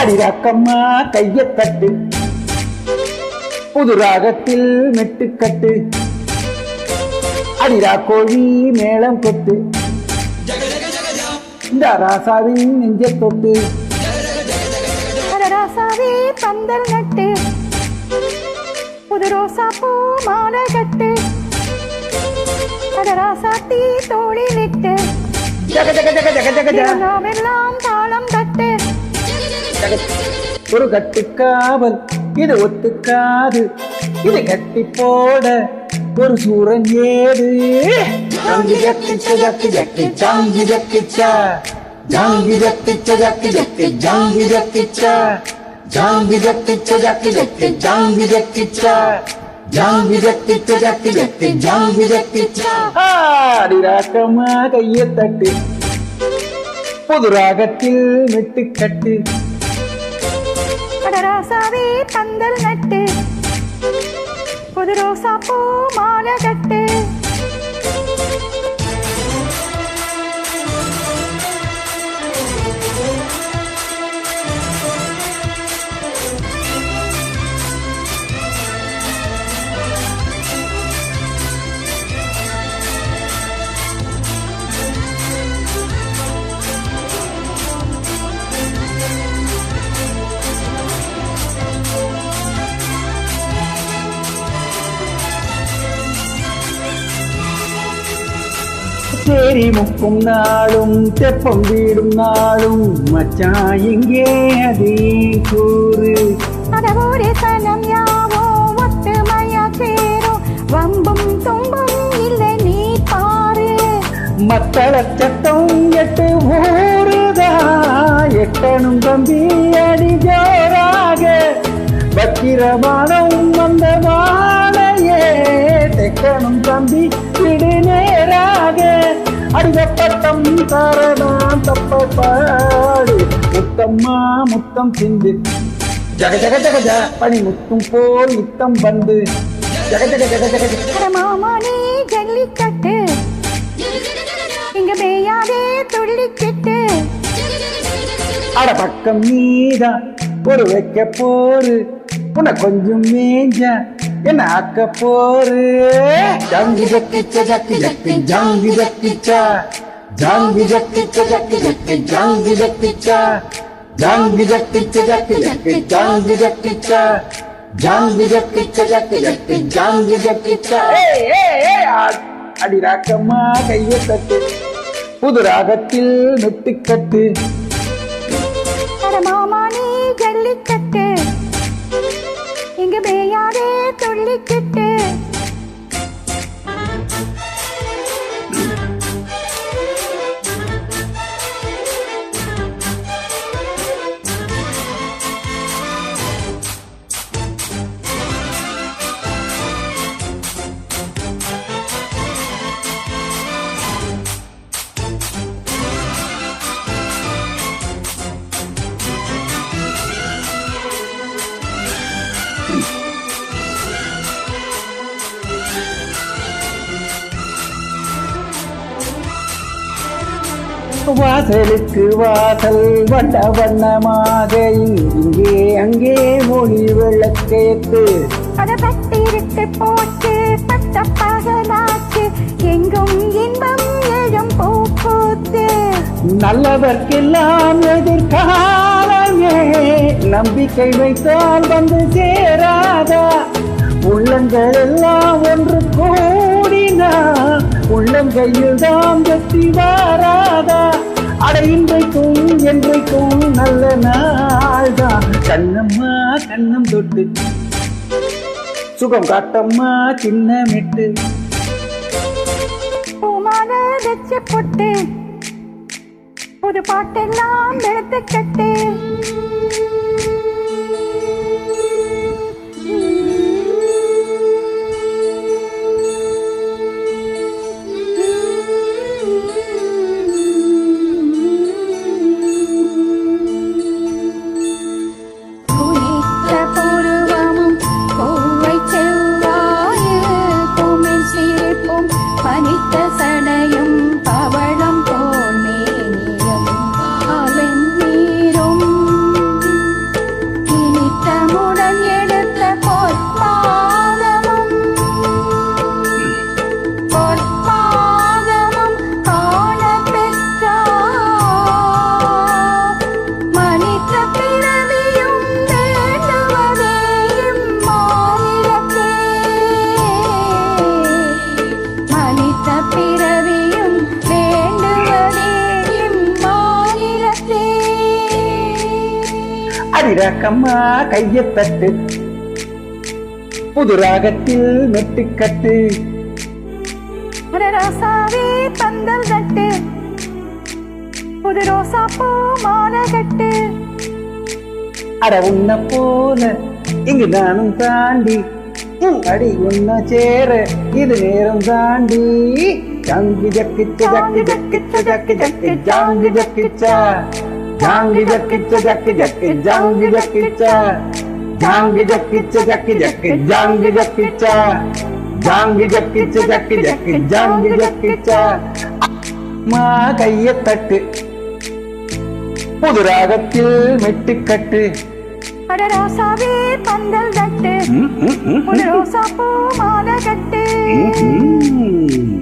அடிராக்கம்மா கைய தட்டு புது ராகத்தில் மெட்டுக்கட்டு அடிரா கோழி மேளம் கொட்டு இந்த ராசாவின் நெஞ்ச தொட்டு. ராசாவே பந்தல் நட்டு. புது ரோசா பூ மாலை கட்டு. ராசாத்தி தோளிலிட்டு ஜக ஜக ஜக ஜக ஜக ஜக. நாமெல்லாம் தாளம் தட்டு ஒரு கட்டுக்காவல் இது ஒத்துக்காது. இது கட்டி போட ஒரு சூரன் ஏது? ஜாங்கி ஜக்கிச்ச ஜக்கி ஜக்கி ஜாங்கி ஜக்கிச்சா. ஜாங்கி ஜக்கிச்ச ஜக்கி ஜக்கி ஜாங்கி ஜக்கிச்சா. ஜாங்கி ஜக்கிச்ச ஜக்கி ஜக்கி ஜாங்கி ஜக்கிச்சா. ஜாங்கி ஜக்கிச்ச ஜக்கி ஜக்கி ஜாங்கி ஜக்கிச்சா. அடிராக்கமா கையை தட்டு புது ராகத்தில் மெட்டுக்கட்டு. ராசாவே தந்தல் நட்டு புது ரோசா பூ மாலை கட்டு தேரி முக்கும் நாளும் தெப்பம் வீடும் நாளும் மச்சான் இங்கே அதே கூறு. அதவோடு சனம் யாவோ ஒத்துமையா சேரும். வம்பும் தும்பும் இல்லை நீ பாரு. மத்தள சத்தம் எட்டு ஊருதா எட்டனும் தம்பி அடி ஜோராக. வக்கிரமானம் தரதான் தப்ப பாடு முத்தம்மா முத்தம் சிந்து. ஜக ஜக ஜக ஜ. பனி முத்தும் போல் முத்தம் வந்து ஜக ஜக ஜக ஜக ஜக மாமா நீ ஜல்லிக்கட்டு. இங்க மேயாதே துள்ளிக்கிட்டு. அட பக்கம் நீதா ஒரு வைக்க போரு உன்னை கொஞ்சம் மேஞ்ச என்ன ஆக்க போரு ஜாங்கி ஜக்கிச்ச ஜக்கி ஜக்கி ஜாங்கி ஜக்கிச்சா ஜாங்கி ஜக்கிச்ச ஜக்கி ஜக்கி ஜாங்கி ஜக்கிச்சா ஜாங்கி ஜக்கிச்ச ஜக்கி ஜக்கி ஜாங்கி ஜக்கிச்சா ஜாங்கி ஜக்கிச்ச ஜக்கி ஜக்கி ஜாங்கி ஜக்கிச்சா ஏய் ஏய் ஏய் அ- அடி ராக்கம்மா கையை தட்டு புது ராகத்தில் மெட்டுக்கட்டு அட மாமா நீ ஜல்லிக்கட்டு. இங்க மேயாதே துள்ளிக்கிட்டு வாசலுக்கு வாசல் வண்ண வண்ணமாக இங்கே அங்கே மொழி விளக்கேத்து பட்டிருக்கு போச்சு பட்ட பகலாச்சு எங்கும் இன்பம் எழும் பூக்கூத்து. நல்லதற்கெல்லாம் எதிர்காலமே நம்பிக்கை வைத்தால் வந்து சேராதா. உள்ளங்கள் எல்லாம் ஒன்று கூடினா உள்ளங்கையில் தான் கத்தி வாராதா? அட இன்றைக்கும் என்றைக்கும் நல்ல நாள்தான். கண்ணம்மா கண்ணம் தொட்டு. சுகம் காட்டம்மா சின்ன மெட்டு பொட்டு. புது பாட்டெல்லாம் எடுத்து கட்டு. அடிராக்கம்மா கைய தட்டு. புது ராகத்தில் மெட்டுக்கட்டு ராசாவே பந்தல் கட்டு. புது ரோசா பூ மாலை கட்டு. அட உன்ன போல இங்கு நானும் தாண்டி அடி உன்ன சேர இது நேரம் தாண்டி. ஜாங்கி ஜக்கிச்ச ஜக்கி ஜக்கிச்ச ஜக்கி ஜக்கி ஜாங்கி ஜக்கிச்சா. ஜாங்கி ஜக்கிச்ச ஜக்கி ஜக்கி ஜாங்கி ஜக்கிச்சா ஜாங்கி ஜக்கிச்ச ஜக்கி ஜக்கி ஜாங்கி ஜக்கிச்சா ஜாங்கி ஜக்கிச்ச ஜக்கி ஜக்கி ஜாங்கி ஜக்கிச்சா மா கைய தட்டு புது ராகத்தில் மெட்டுக்கட்டு அட ராசாவே பந்தல் கட்டு ம், ம், ம், புது ரோசா பூ மாலை கட்டு ம்,